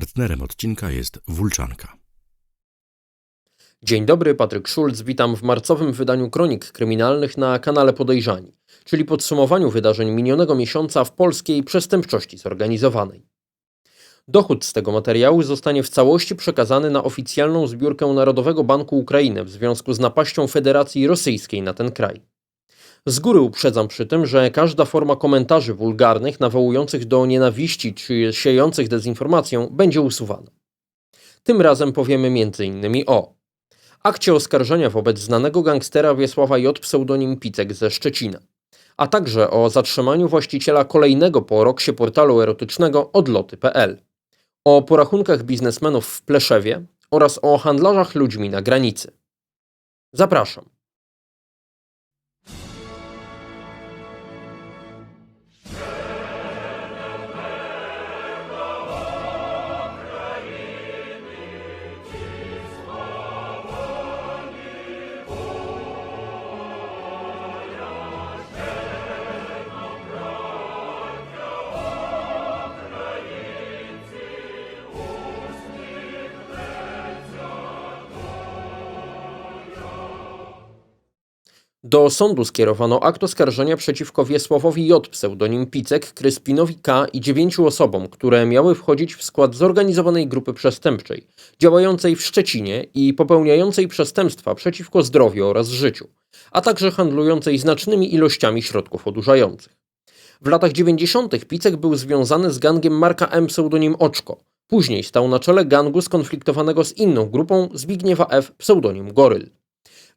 Partnerem odcinka jest Wulczanka. Dzień dobry, Patryk Szulc. Witam w marcowym wydaniu Kronik Kryminalnych na kanale Podejrzani, czyli podsumowaniu wydarzeń minionego miesiąca w polskiej przestępczości zorganizowanej. Dochód z tego materiału zostanie w całości przekazany na oficjalną zbiórkę Narodowego Banku Ukrainy w związku z napaścią Federacji Rosyjskiej na ten kraj. Z góry uprzedzam przy tym, że każda forma komentarzy wulgarnych, nawołujących do nienawiści czy siejących dezinformację będzie usuwana. Tym razem powiemy m.in. o akcie oskarżenia wobec znanego gangstera Wiesława J. pseudonim Picek ze Szczecina, a także o zatrzymaniu właściciela kolejnego po roksie portalu erotycznego odloty.pl, o porachunkach biznesmenów w Pleszewie oraz o handlarzach ludźmi na granicy. Zapraszam. Do sądu skierowano akt oskarżenia przeciwko Wiesławowi J. pseudonim Picek, Kryspinowi K. i dziewięciu osobom, które miały wchodzić w skład zorganizowanej grupy przestępczej, działającej w Szczecinie i popełniającej przestępstwa przeciwko zdrowiu oraz życiu, a także handlującej znacznymi ilościami środków odurzających. W latach 90. Picek był związany z gangiem Marka M. pseudonim Oczko. Później stał na czele gangu skonfliktowanego z inną grupą Zbigniewa F. pseudonim Goryl.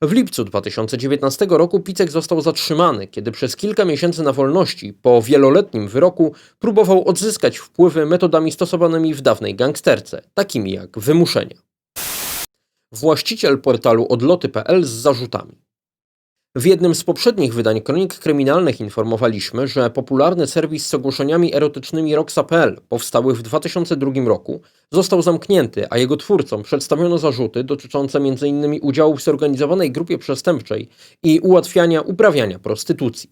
W lipcu 2019 roku Picek został zatrzymany, kiedy przez kilka miesięcy na wolności, po wieloletnim wyroku, próbował odzyskać wpływy metodami stosowanymi w dawnej gangsterce, takimi jak wymuszenia. Właściciel portalu odloty.pl z zarzutami. W jednym z poprzednich wydań kronik kryminalnych informowaliśmy, że popularny serwis z ogłoszeniami erotycznymi Roxa.pl, powstały w 2002 roku, został zamknięty, a jego twórcom przedstawiono zarzuty dotyczące m.in. udziału w zorganizowanej grupie przestępczej i ułatwiania uprawiania prostytucji.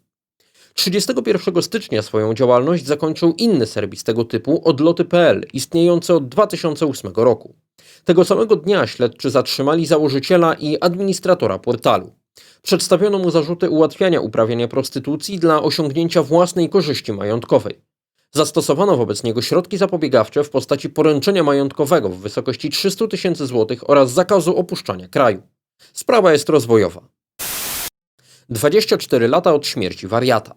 31 stycznia swoją działalność zakończył inny serwis tego typu, odloty.pl, istniejący od 2008 roku. Tego samego dnia śledczy zatrzymali założyciela i administratora portalu. Przedstawiono mu zarzuty ułatwiania uprawiania prostytucji dla osiągnięcia własnej korzyści majątkowej. Zastosowano wobec niego środki zapobiegawcze w postaci poręczenia majątkowego w wysokości 300 tysięcy złotych oraz zakazu opuszczania kraju. Sprawa jest rozwojowa. 24 lata od śmierci wariata.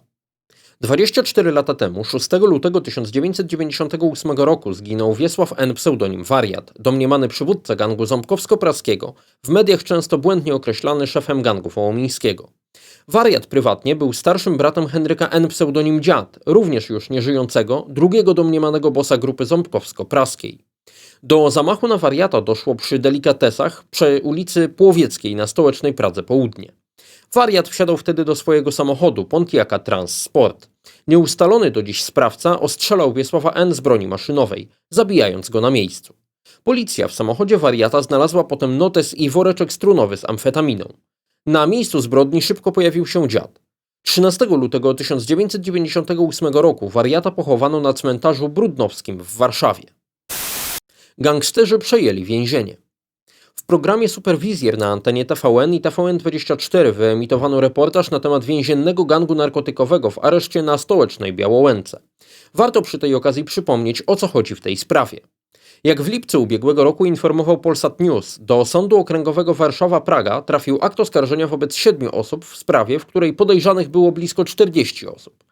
24 lata temu, 6 lutego 1998 roku, zginął Wiesław N. pseudonim Wariat, domniemany przywódca gangu ząbkowsko-praskiego, w mediach często błędnie określany szefem gangu wołomińskiego. Wariat prywatnie był starszym bratem Henryka N. pseudonim Dziad, również już nieżyjącego, drugiego domniemanego bossa grupy ząbkowsko-praskiej. Do zamachu na wariata doszło przy delikatesach przy ulicy Płowieckiej na stołecznej Pradze Południe. Wariat wsiadał wtedy do swojego samochodu Pontiaca Transsport. Nieustalony do dziś sprawca ostrzelał Wiesława N. z broni maszynowej, zabijając go na miejscu. Policja w samochodzie wariata znalazła potem notes i woreczek strunowy z amfetaminą. Na miejscu zbrodni szybko pojawił się dziad. 13 lutego 1998 roku wariata pochowano na cmentarzu brudnowskim w Warszawie. Gangsterzy przejęli więzienie. W programie Superwizjer na antenie TVN i TVN24 wyemitowano reportaż na temat więziennego gangu narkotykowego w areszcie na stołecznej Białołęce. Warto przy tej okazji przypomnieć, o co chodzi w tej sprawie. Jak w lipcu ubiegłego roku informował Polsat News, do Sądu Okręgowego Warszawa-Praga trafił akt oskarżenia wobec siedmiu osób w sprawie, w której podejrzanych było blisko 40 osób.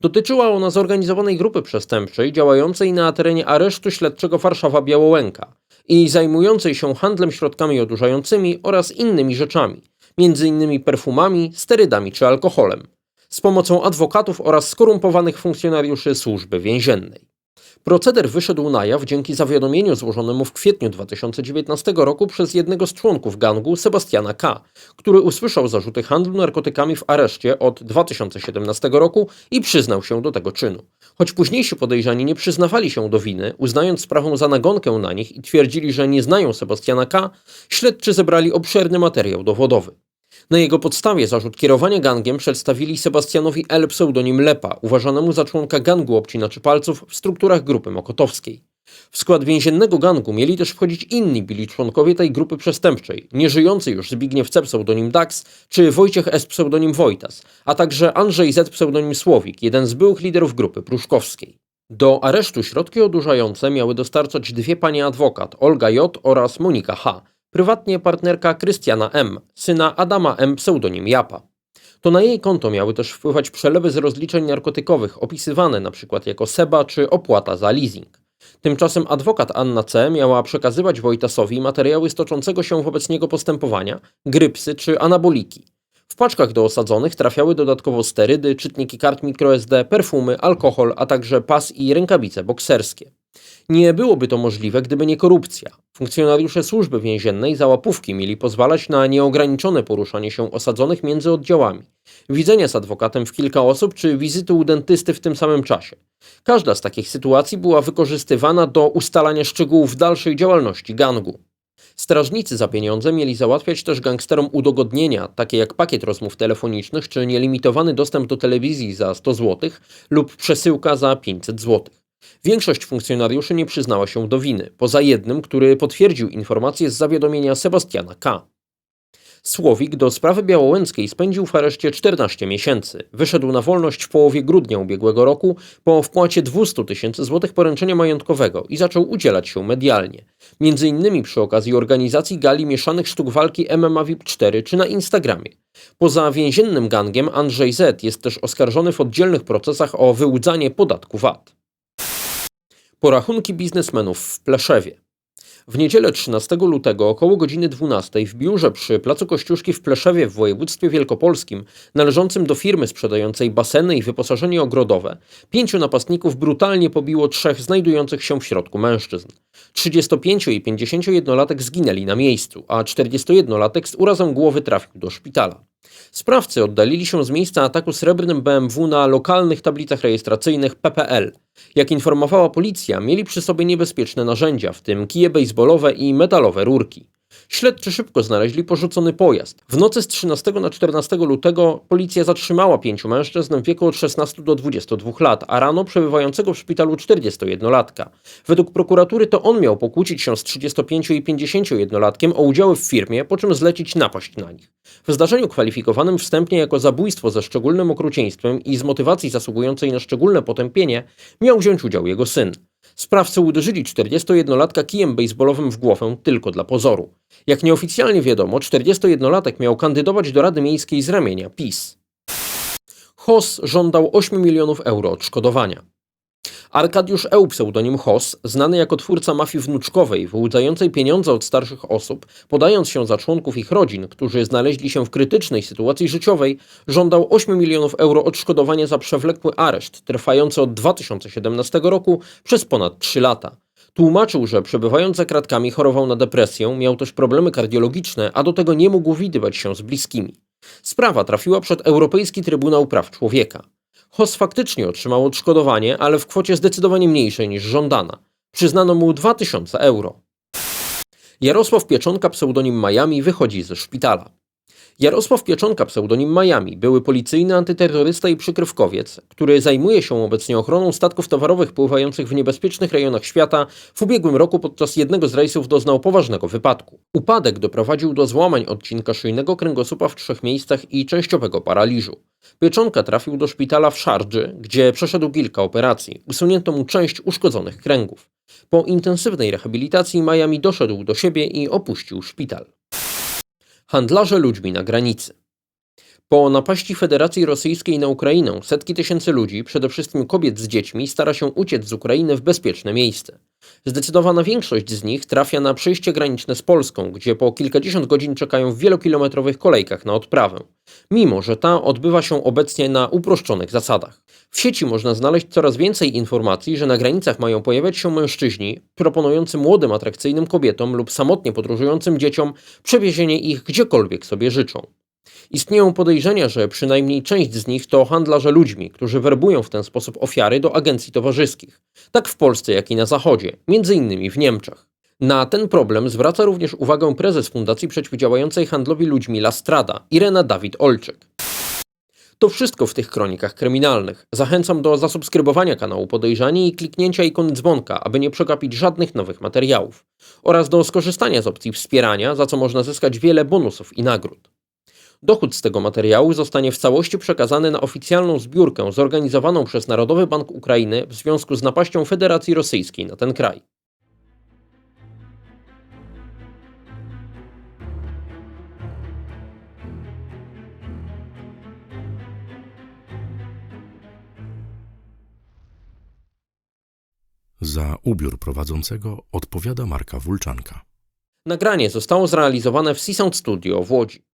Dotyczyła ona zorganizowanej grupy przestępczej działającej na terenie aresztu śledczego Warszawa-Białołęka i zajmującej się handlem środkami odurzającymi oraz innymi rzeczami, m.in. perfumami, sterydami czy alkoholem, z pomocą adwokatów oraz skorumpowanych funkcjonariuszy służby więziennej. Proceder wyszedł na jaw dzięki zawiadomieniu złożonemu w kwietniu 2019 roku przez jednego z członków gangu, Sebastiana K., który usłyszał zarzuty handlu narkotykami w areszcie od 2017 roku i przyznał się do tego czynu. Choć późniejsi podejrzani nie przyznawali się do winy, uznając sprawę za nagonkę na nich i twierdzili, że nie znają Sebastiana K., śledczy zebrali obszerny materiał dowodowy. Na jego podstawie zarzut kierowania gangiem przedstawili Sebastianowi L. pseudonim Lepa, uważanemu za członka gangu obcinaczy palców w strukturach grupy mokotowskiej. W skład więziennego gangu mieli też wchodzić inni byli członkowie tej grupy przestępczej, nieżyjący już Zbigniew C. pseudonim Dax, czy Wojciech S. pseudonim Wojtas, a także Andrzej Z. pseudonim Słowik, jeden z byłych liderów grupy pruszkowskiej. Do aresztu środki odurzające miały dostarczać dwie panie adwokat, Olga J. oraz Monika H., prywatnie partnerka Krystiana M., syna Adama M. pseudonim Japa. To na jej konto miały też wpływać przelewy z rozliczeń narkotykowych, opisywane np. jako seba czy opłata za leasing. Tymczasem adwokat Anna C. miała przekazywać Wojtasowi materiały z toczącego się wobec niego postępowania, grypsy czy anaboliki. W paczkach do osadzonych trafiały dodatkowo sterydy, czytniki kart microSD, perfumy, alkohol, a także pas i rękawice bokserskie. Nie byłoby to możliwe, gdyby nie korupcja. Funkcjonariusze służby więziennej za łapówki mieli pozwalać na nieograniczone poruszanie się osadzonych między oddziałami, widzenia z adwokatem w kilka osób czy wizyty u dentysty w tym samym czasie. Każda z takich sytuacji była wykorzystywana do ustalania szczegółów dalszej działalności gangu. Strażnicy za pieniądze mieli załatwiać też gangsterom udogodnienia, takie jak pakiet rozmów telefonicznych czy nielimitowany dostęp do telewizji za 100 zł lub przesyłka za 500 zł. Większość funkcjonariuszy nie przyznała się do winy, poza jednym, który potwierdził informację z zawiadomienia Sebastiana K. Słowik do sprawy białołęckiej spędził w areszcie 14 miesięcy. Wyszedł na wolność w połowie grudnia ubiegłego roku po wpłacie 200 tysięcy złotych poręczenia majątkowego i zaczął udzielać się medialnie. Między innymi przy okazji organizacji gali mieszanych sztuk walki MMA VIP 4 czy na Instagramie. Poza więziennym gangiem Andrzej Z jest też oskarżony w oddzielnych procesach o wyłudzanie podatku VAT. Porachunki biznesmenów w Pleszewie. W niedzielę 13 lutego około godziny 12 w biurze przy Placu Kościuszki w Pleszewie w województwie wielkopolskim, należącym do firmy sprzedającej baseny i wyposażenie ogrodowe, pięciu napastników brutalnie pobiło trzech znajdujących się w środku mężczyzn. 35 i 51-latek zginęli na miejscu, a 41-latek z urazem głowy trafił do szpitala. Sprawcy oddalili się z miejsca ataku srebrnym BMW na lokalnych tablicach rejestracyjnych PPL. Jak informowała policja, mieli przy sobie niebezpieczne narzędzia, w tym kije baseballowe i metalowe rurki. Śledczy szybko znaleźli porzucony pojazd. W nocy z 13 na 14 lutego policja zatrzymała pięciu mężczyzn w wieku od 16 do 22 lat, a rano przebywającego w szpitalu 41-latka. Według prokuratury to on miał pokłócić się z 35 i 51-latkiem o udziały w firmie, po czym zlecić napaść na nich. W zdarzeniu kwalifikowanym wstępnie jako zabójstwo ze szczególnym okrucieństwem i z motywacji zasługującej na szczególne potępienie miał wziąć udział jego syn. Sprawcy uderzyli 41-latka kijem baseballowym w głowę tylko dla pozoru. Jak nieoficjalnie wiadomo, 41-latek miał kandydować do Rady Miejskiej z ramienia PiS. HOS żądał 8 milionów euro odszkodowania. Arkadiusz Eł, pseudonim HOS, znany jako twórca mafii wnuczkowej, wyłudzającej pieniądze od starszych osób, podając się za członków ich rodzin, którzy znaleźli się w krytycznej sytuacji życiowej, żądał 8 milionów euro odszkodowania za przewlekły areszt, trwający od 2017 roku przez ponad 3 lata. Tłumaczył, że przebywając za kratkami chorował na depresję, miał też problemy kardiologiczne, a do tego nie mógł widywać się z bliskimi. Sprawa trafiła przed Europejski Trybunał Praw Człowieka. HOS faktycznie otrzymał odszkodowanie, ale w kwocie zdecydowanie mniejszej niż żądana. Przyznano mu 2000 euro. Jarosław Pieczonka, pseudonim Miami, wychodzi ze szpitala. Jarosław Pieczonka, pseudonim Miami, były policyjny antyterrorysta i przykrywkowiec, który zajmuje się obecnie ochroną statków towarowych pływających w niebezpiecznych rejonach świata, w ubiegłym roku podczas jednego z rejsów doznał poważnego wypadku. Upadek doprowadził do złamań odcinka szyjnego kręgosłupa w trzech miejscach i częściowego paraliżu. Pieczonka trafił do szpitala w Szardży, gdzie przeszedł kilka operacji. Usunięto mu część uszkodzonych kręgów. Po intensywnej rehabilitacji Miami doszedł do siebie i opuścił szpital. Handlarze ludźmi na granicy. Po napaści Federacji Rosyjskiej na Ukrainę setki tysięcy ludzi, przede wszystkim kobiet z dziećmi, stara się uciec z Ukrainy w bezpieczne miejsce. Zdecydowana większość z nich trafia na przejście graniczne z Polską, gdzie po kilkadziesiąt godzin czekają w wielokilometrowych kolejkach na odprawę, mimo że ta odbywa się obecnie na uproszczonych zasadach. W sieci można znaleźć coraz więcej informacji, że na granicach mają pojawiać się mężczyźni proponujący młodym, atrakcyjnym kobietom lub samotnie podróżującym dzieciom przewiezienie ich gdziekolwiek sobie życzą. Istnieją podejrzenia, że przynajmniej część z nich to handlarze ludźmi, którzy werbują w ten sposób ofiary do agencji towarzyskich, tak w Polsce, jak i na Zachodzie, między innymi w Niemczech. Na ten problem zwraca również uwagę prezes Fundacji Przeciwdziałającej Handlowi Ludźmi La Strada, Irena Dawid-Olczyk. To wszystko w tych kronikach kryminalnych. Zachęcam do zasubskrybowania kanału Podejrzani i kliknięcia ikony dzwonka, aby nie przegapić żadnych nowych materiałów. Oraz do skorzystania z opcji wspierania, za co można zyskać wiele bonusów i nagród. Dochód z tego materiału zostanie w całości przekazany na oficjalną zbiórkę zorganizowaną przez Narodowy Bank Ukrainy w związku z napaścią Federacji Rosyjskiej na ten kraj. Za ubiór prowadzącego odpowiada marka Wulczanka. Nagranie zostało zrealizowane w Seasound Studio w Łodzi.